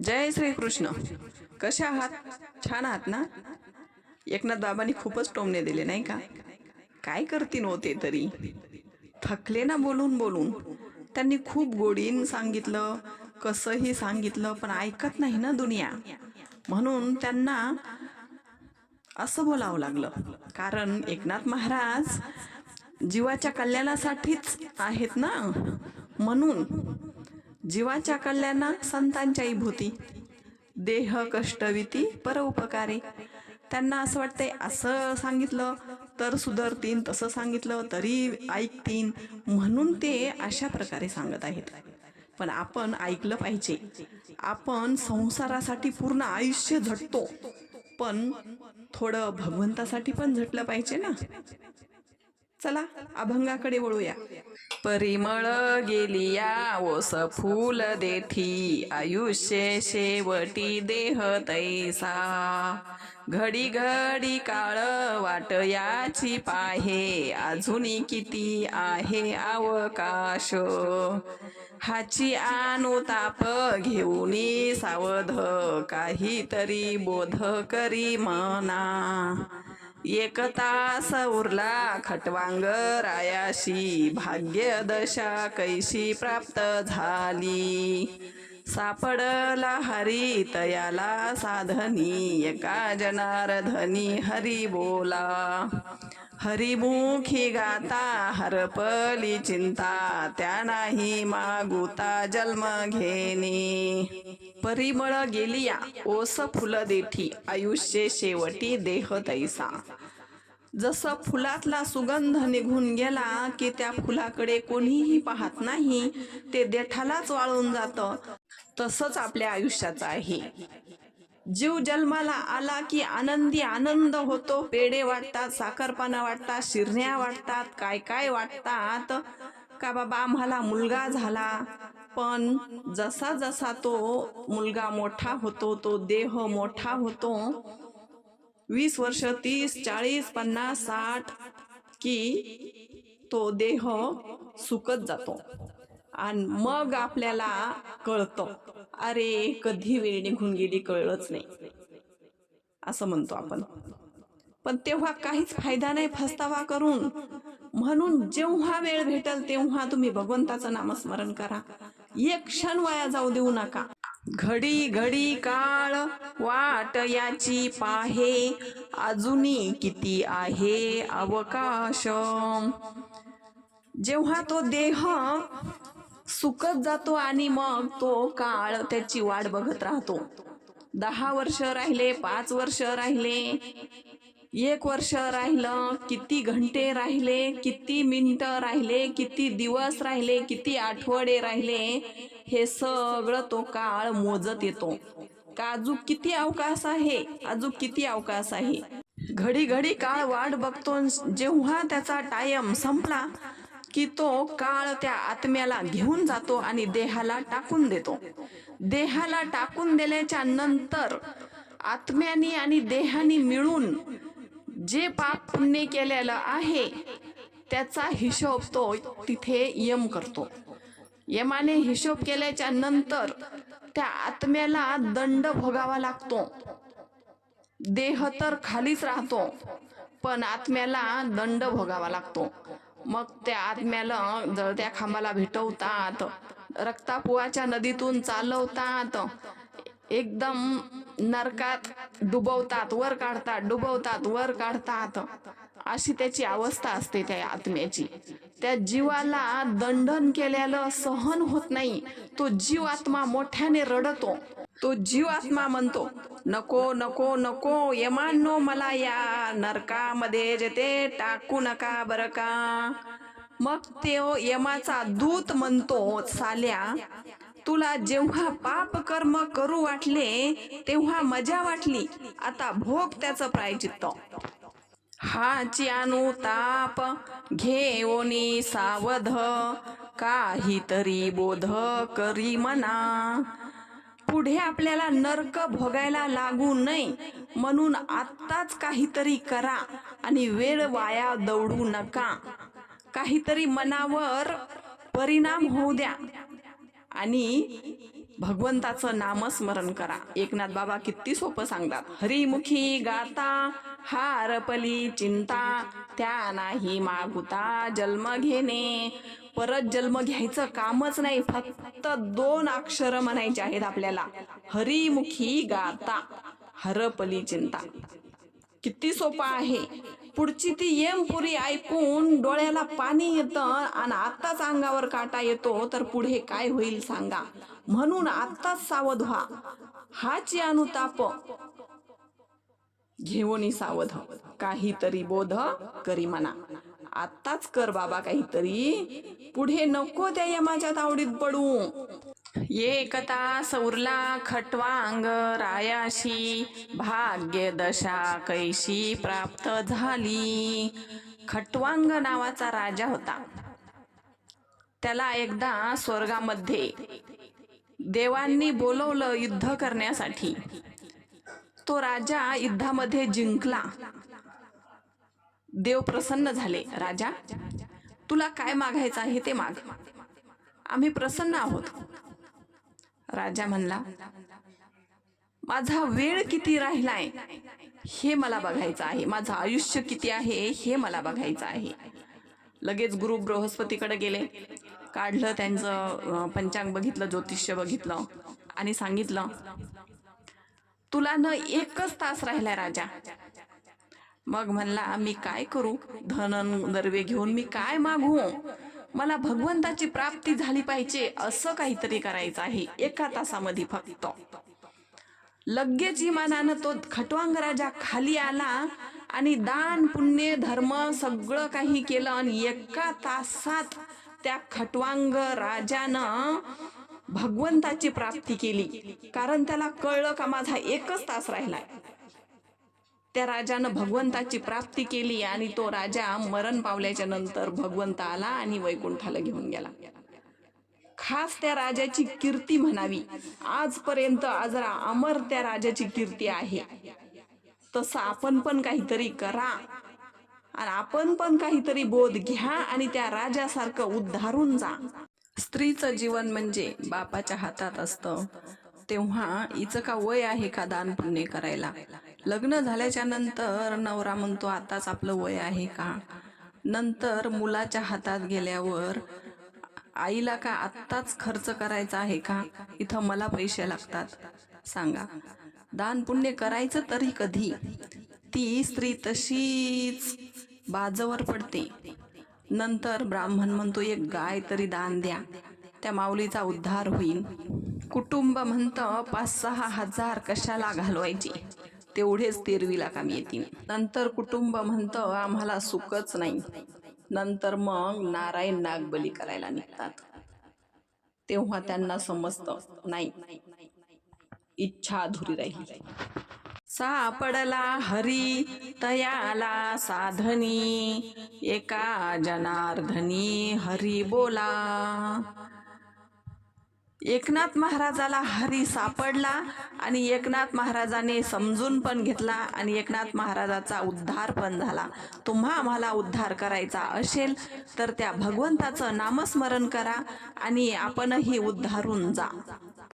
जय श्रीकृष्ण कसे आहात? छान आहात ना? एकनाथ बाबांनी खूपच टोमणे दिले नाही का? काय करतील होते तरी? थकले ना बोलून बोलून. त्यांनी खूप गोडीन सांगितलं कसंही सांगितलं पण ऐकत नाही ना दुनिया. म्हणून त्यांना असं बोलावं लागलं. कारण एकनाथ महाराज जीवाच्या कल्याणासाठीच आहेत ना? म्हणून जीवाच्या कल्याणा संतांच्याही भूती देह कष्टविती परोपकारे. त्यांना असं वाटतंय असं सांगितलं तर सुधरतीन तसं सांगितलं तरी ऐकतीन. म्हणून ते अशा प्रकारे सांगत आहेत. पण आपण ऐकलं पाहिजे. आपण संसारासाठी पूर्ण आयुष्य झटतो. पण थोडं भगवंतासाठी पण झटलं पाहिजे ना. चला अभंगाकडे वळूया. परिमळ गेलिया ओस फूल देठी आयुष्य शेवटी देह तैसा. घडी घडी काळ वाट याची पाहे. अजूनही किती आहे अवकाश? हाची अनुताप घेऊन सावध. काहीतरी बोध करी मना. एकता सौरला खटवांग रायाशी भाग्य दशा कैशी प्राप्त झाली. सापडला हरी तयाला साधनी एका जनार्धनी हरी बोला. हरिमुखी गाता हरपली चिंता त्या नाही मागुता जन्म घेणे. परिमळ गेलिया ओस फुल देठी आयुष्य शेवटी देह तैसा. जसं फुलातला सुगंध निघून गेला की त्या फुलाकडे कोणीही पाहत नाही ते देठालाच वाळून जातं. तसंच आपल्या आयुष्याचं आहे जीव जन्माला आला की आनंदी आनंद होतो. पेढे वाटतात साखरपाना वाटतात शिरण्या वाटतात काय काय वाटतात? का बाबा आम्हाला मुलगा झाला? पण जसा जसा तो मुलगा मोठा होतो तो देह मोठा होतो वीस वर्ष तीस चाळीस पन्नास साठ की तो देह सुकत जातो. आणि मग आपल्याला कळतं अरे कधी वेळ निघून गेली कळलंच नाही. असं म्हणतो आपण. पण तेव्हा काहीच फायदा नाही फस्तावा करून. म्हणून जेव्हा वेळ भेटल तेव्हा तुम्ही भगवंताचं नामस्मरण करा. एक क्षण वाया जाऊ देऊ नका. घडी घडी काळ वाट याची पाहे. अजूनी किती आहे अवकाश? जेव्हा तो देह सुकत जातो आणि मग तो काळ त्याची वाट बघत राहतो. दहा वर्ष राहिले पाच वर्ष राहिले. एक वर्ष राहिलं किती घंटे राहिले किती मिनटं राहिले किती दिवस राहिले किती आठवडे राहिले हे सगळं तो काळ मोजत येतो. का अजून किती अवकाश आहे? अजून किती अवकाश आहे? घडी घडी काळ वाट बघतो जेव्हा त्याचा टायम संपला की तो काळ त्या आत्म्याला घेऊन जातो आणि देहाला टाकून देतो. देहाला टाकून दिल्याच्या नंतर आत्म्याने आणि देहाने मिळून जे पाप पुण्य केलेलं आहे त्याचा हिशोब तो तिथे यम करतो. यमाने हिशोब केल्याच्यानंतर त्या आत्म्याला दंड भोगावा लागतो. देह तर खालीच राहतो पण आत्म्याला दंड भोगावा लागतो. मग त्या आत्म्याला जळत्या खांबाला भेटवतात रक्तापुवाच्या नदीतून चालवतात एकदम नरकात डुबवतात वर काढतात डुबवतात वर काढतात. अशी त्याची अवस्था असते त्या आत्म्याची. त्या जीवाला दंडन केलेलं सहन होत नाही. तो जीव आत्मा मोठ्याने रडतो. तो जीव आत्मा म्हणतो नको नको नको यमानो मला या नरकामध्ये जेते टाकू नका बरं का. मग ते यमाचा दूत म्हणतो साल्या तुला जेव्हा पाप कर्म करू वाटले तेव्हा मजा वाटली. आता भोग त्याचं प्रायचित्त हाची ताप घेओनी सावध. काहीतरी बोध करी मना. पुढे आपल्याला नरक भोगायला लागू नये. म्हणून आत्ताच काहीतरी करा आणि वेळ वाया दौडू नका. काहीतरी मनावर परिणाम होऊ द्या. आणि भगवंताचं नामस्मरण करा. एकनाथ बाबा किती सोपं सांगतात. हरिमुखी गाता हारपली चिंता त्या नाही मागुता जन्म घेणे. परत जन्म घ्यायचं कामच नाही फक्त दोन अक्षर म्हणायचे आहेत आपल्याला. हरिमुखी गाता हरपली चिंता. किती सोपा आहे. पुढची ती येम पुरी ऐकून डोळ्याला पाणी येतं आणि आत्ताच अंगावर काटा येतो तर पुढे काय होईल सांगा. म्हणून आत्ताच सावध व्हा. हाची अनुताप घेऊन सावध काहीतरी बोध करी म्हणा. आत्ताच कर बाबा काहीतरी. पुढे नको त्या यमाच्या तावडीत पडू. एकता सौरला खटवांग रायाशी भाग्य दशा कैशी प्राप्त झाली. खटवांग नावाचा राजा होता. त्याला एकदा स्वर्गामध्ये देवांनी बोलवलं युद्ध करण्यासाठी. तो राजा युद्धामध्ये जिंकला. देव प्रसन्न झाले. राजा तुला काय मागायचं आहे ते माग. आम्ही प्रसन्न आहोत. राजा म्हणला माझा वेळ किती राहिलाय हे मला बघायचं आहे. माझं आयुष्य किती आहे हे मला बघायचं आहे. लगेच गुरु बृहस्पतीकडे गेले. काढलं त्यांचं पंचांग बघितलं ज्योतिष्य बघितलं आणि सांगितलं तुला न एकच तास राहिलाय राजा. मग म्हणला मी काय करू? धन दर्वे घेऊन मी काय मागू? मला भगवंताची प्राप्ती झाली पाहिजे असं काहीतरी करायचं आहे एका तासामध्ये फक्त. लगेच इमानानं तो खटवांग राजा खाली आला आणि दान पुण्य धर्म सगळं काही केलं आणि एका तासात त्या खटवांग राजानं भगवंताची प्राप्ती केली. कारण त्याला कळलं का माझा एकच तास राहिलाय. त्या राजानं भगवंताची प्राप्ती केली आणि तो राजा मरण पावल्याच्या नंतर भगवंत आला आणि वैकुंठाला घेऊन गेला. खास त्या राजाची कीर्ती म्हणावी. आजपर्यंत आजरा अमर त्या राजाची कीर्ती आहे. तसं आपण पण काहीतरी करा. आणि आपण पण काहीतरी बोध घ्या आणि त्या राजासारखं उद्धारून जा. स्त्रीचं जीवन म्हणजे बापाच्या हातात असतं. तेव्हा हिचं का वय आहे का दान पुण्य करायला? लग्न झाल्याच्यानंतर नवरा म्हणतो आताच आपलं वय आहे का? नंतर मुलाच्या हातात गेल्यावर आईला का आत्ताच खर्च करायचा आहे का? इथं मला पैसे लागतात. सांगा. दान पुण्य करायचं तरी कधी? ती स्त्री तशीच बाजवर पडते. नंतर ब्राह्मण म्हणतो एक गाय तरी दान द्या. त्या माऊलीचा उद्धार होईल कुटुंब म्हणतं पाच सहा हजार कशाला घालवायची? तेवढेच तेरवीला कामी येतील नंतर कुटुंब म्हणतं आम्हाला सुखच नाही. नंतर मग नारायण नागबली करायला निघतात. तेव्हा त्यांना समजतं नाही इच्छा अधुरी राहिली. सापडला हरी तयाला साधनी एका जनार्दनी हरी बोला. एकनाथ महाराजाला हरी सापडला आणि एकनाथ महाराजाने समजून पण घेतला आणि एकनाथ महाराजाचा उद्धार पण झाला. तुम्हा आम्हाला उद्धार करायचा असेल तर त्या भगवंताचं नामस्मरण करा आणि आपणही उद्धारून जा.